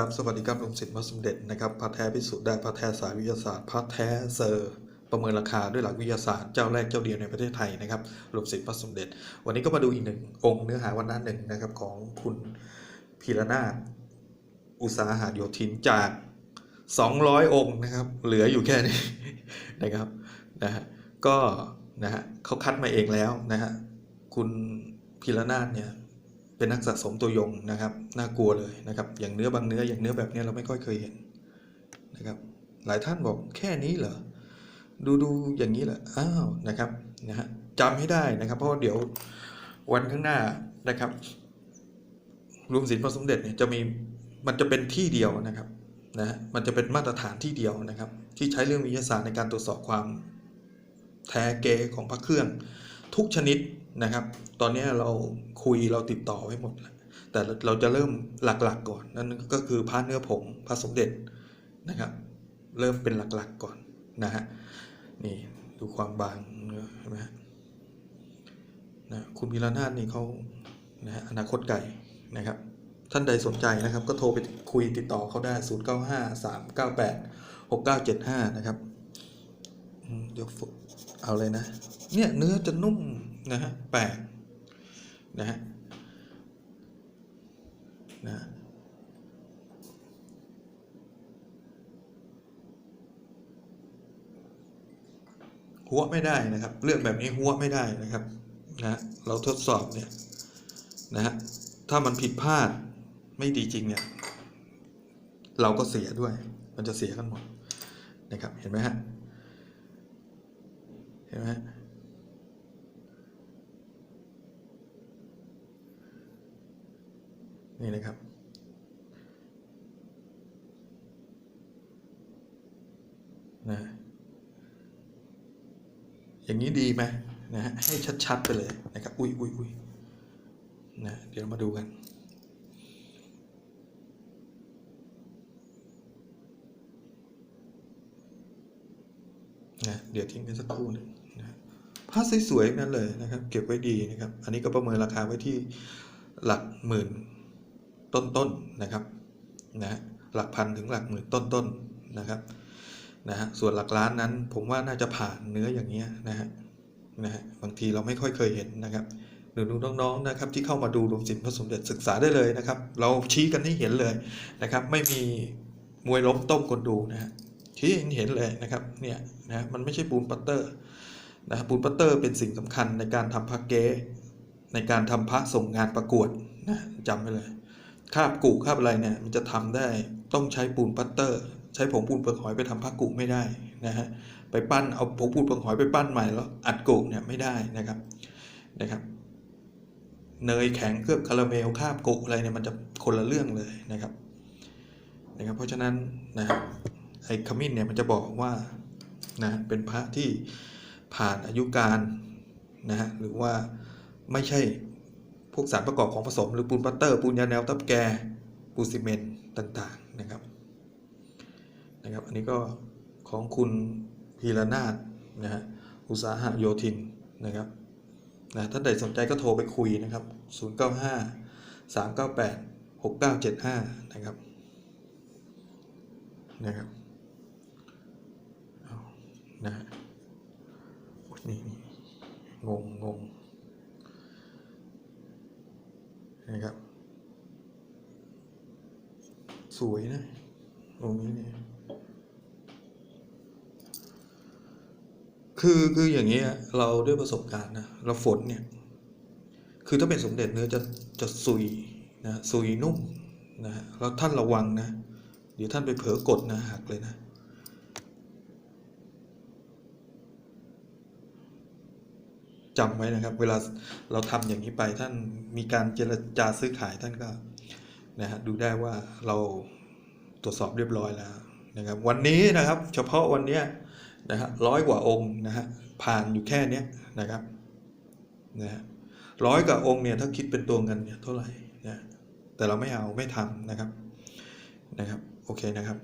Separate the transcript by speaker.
Speaker 1: ครับสวัสดีครับลวงศิษย์พระสมเด็จนะครับพระแท้พิสูจน์ได้พระแท้สายวิทยาศาสตร์พระแท้เซอร์ประเมินราคาด้วยหลักวิทยาศาสตร์เจ้าแรกเจ้าเดียวในประเทศไทยนะครับลวงศิษย์พระสมเด็จ วันนี้ก็มาดูอีกหนึ่งองค์เนื้อหาวันนั้นหนึ่งนะครับของคุณพีรนาถอุตสาหะโยธินจาก 200 องค์นะครับ เหลืออยู่แค่นี้นะครับนะฮะก็นะฮะเขาคัดมาเองแล้วนะฮะคุณพีรนาถเนี่ย เป็นนักสะสมตัวยงนะครับ น่ากลัวเลยนะครับ อย่างเนื้อบางเนื้ออย่างเนื้อแบบนี้เราไม่ค่อยเคยเห็นนะครับ หลายท่านบอกแค่นี้เหรอ ดูดูอย่างนี้เหรอ อ้าวนะครับนะฮะจำให้ได้นะครับ เพราะว่าเดี๋ยววันข้างหน้านะครับรวมศิลป์พระสมเด็จเนี่ยจะมีมันจะเป็นที่เดียวนะครับนะฮะมันจะเป็นมาตรฐานที่เดียวนะครับ ที่ใช้เรื่องวิทยาศาสตร์ในการตรวจสอบความแท้เกของพระเครื่อง ทุกชนิดนะครับ ตอนนี้เราคุยเราติดต่อไว้หมดแล้วแต่เราจะเริ่มหลักๆก่อน นั่นก็คือพระเนื้อผงพระสมเด็จนะครับ เริ่มเป็นหลักๆก่อนนะฮะนี่ดูความบางเห็นไหมฮะนะคุณพิรนาถนี่เขานะฮะอนาคตไก่นะครับ ท่านใดสนใจนะครับ ก็โทรไปคุยติดต่อเขาได้ 0 9 5 3 9 8 6 9 7 5 นะครับเดี๋ยวเอาเลยนะ เนี่ยเนื้อจะนุ่มนะฮะแปลกนะฮะนะหัวไม่ได้นะครับเรื่องแบบนี้หัวไม่ได้นะครับนะเราทดสอบเนี่ยนะฮะถ้ามันผิดพลาดไม่ดีจริงเนี่ย เราก็เสียด้วย มันจะเสียกันหมดนะครับ เห็นไหมฮะ เห็นไหมฮะ นี่นะครับ นะ อย่างนี้ดีไหมนะฮะให้ชัด ๆ ไปเลยนะครับ อุ้ยอุ้ยอุ้ยนะ เดี๋ยวมาดูกันนะเดี๋ยวทิ้งไปสักครู่นึงนะผ้าสวยๆนั่นเลยนะครับ เก็บไว้ดีนะครับ อันนี้ก็ประเมินราคาไว้ที่หลักหมื่น ต้นๆนะครับนะหลักพันถึงหลักหมื่นต้นๆนะครับนะฮะส่วนหลักล้านนั้นผมว่าน่าจะผ่านเนื้ออย่างเงี้ยนะฮะนะฮะบางทีเราไม่ค่อยเคยเห็นนะครับหนูๆน้องๆนะครับที่เข้ามาดูรวมสินพระสมเด็จศึกษาได้เลยนะครับ เราชี้กันให้เห็นเลยนะครับ ไม่มีมวยล้มต้มคนดูนะฮะชี้ให้เห็นเลยนะครับเนี่ยนะมันไม่ใช่ปูนปัตเตอร์นะปูนปัตเตอร์เป็นสิ่งสำคัญในการทำพระเก๊ในการทำพระส่งงานประกวดนะจำไว้เลย คาบกุคาบอะไรเนี่ยมันจะทำได้ต้องใช้ปูนปัตเตอร์ ใช้ผงปูนเปลือกหอยไปทำผ้ากุไม่ได้นะฮะไปปั้นเอาผงปูนเปลือกหอยไปปั้นใหม่แล้วอัดกุเนี่ยไม่ได้นะครับนะครับ เนยแข็งเคลือบคาราเมลคาบกุอะไรเนี่ยมันจะคนละเรื่องเลยนะครับนะครับเพราะฉะนั้นนะไอ้ขมิ้นเนี่ยมันจะบอกว่านะเป็นพระที่ผ่านอายุการนะฮะหรือว่าไม่ใช่ พวกสารประกอบของผสม หรือปูนปัตเตอร์ ปูนยาแนวตับแกปูนซีเมนต์ต่างๆนะครับนะครับ อันนี้ก็ของคุณพีรนาถนะฮะอุตสาหะโยธินนะครับนะท่านใดสนใจก็โทรไปคุยนะครับ 095 398 6975 นะครับ นะครับเอานะฮะโอ๊ยนี่นี่งงงง นะครับ สวยนะองนี้เนี่ย คือคืออย่างเงี้ยเราด้วยประสบการณ์นะเราฝนเนี่ย คือถ้าเป็นสมเด็จเนื้อจะจะซุยนะซุยนุ่มนะแล้วท่านระวังนะ เดี๋ยวท่านไปเผลอกดนะหักเลยนะ จำไว้นะครับ เวลาเราทำอย่างนี้ไปท่านมีการเจรจาซื้อขายท่านก็นะฮะดูได้ว่าเราตรวจสอบเรียบร้อยแล้วนะครับวันนี้นะครับเฉพาะวันนี้นะฮะร้อยกว่าองค์นะฮะผ่านอยู่แค่เนี้นะครับนะฮะร้อยกว่าองค์เนี่ยถ้าคิดเป็นตัวเงินเนี่ยเท่าไหร่นะแต่เราไม่เอาไม่ทำนะครับนะครับโอเคนะครับ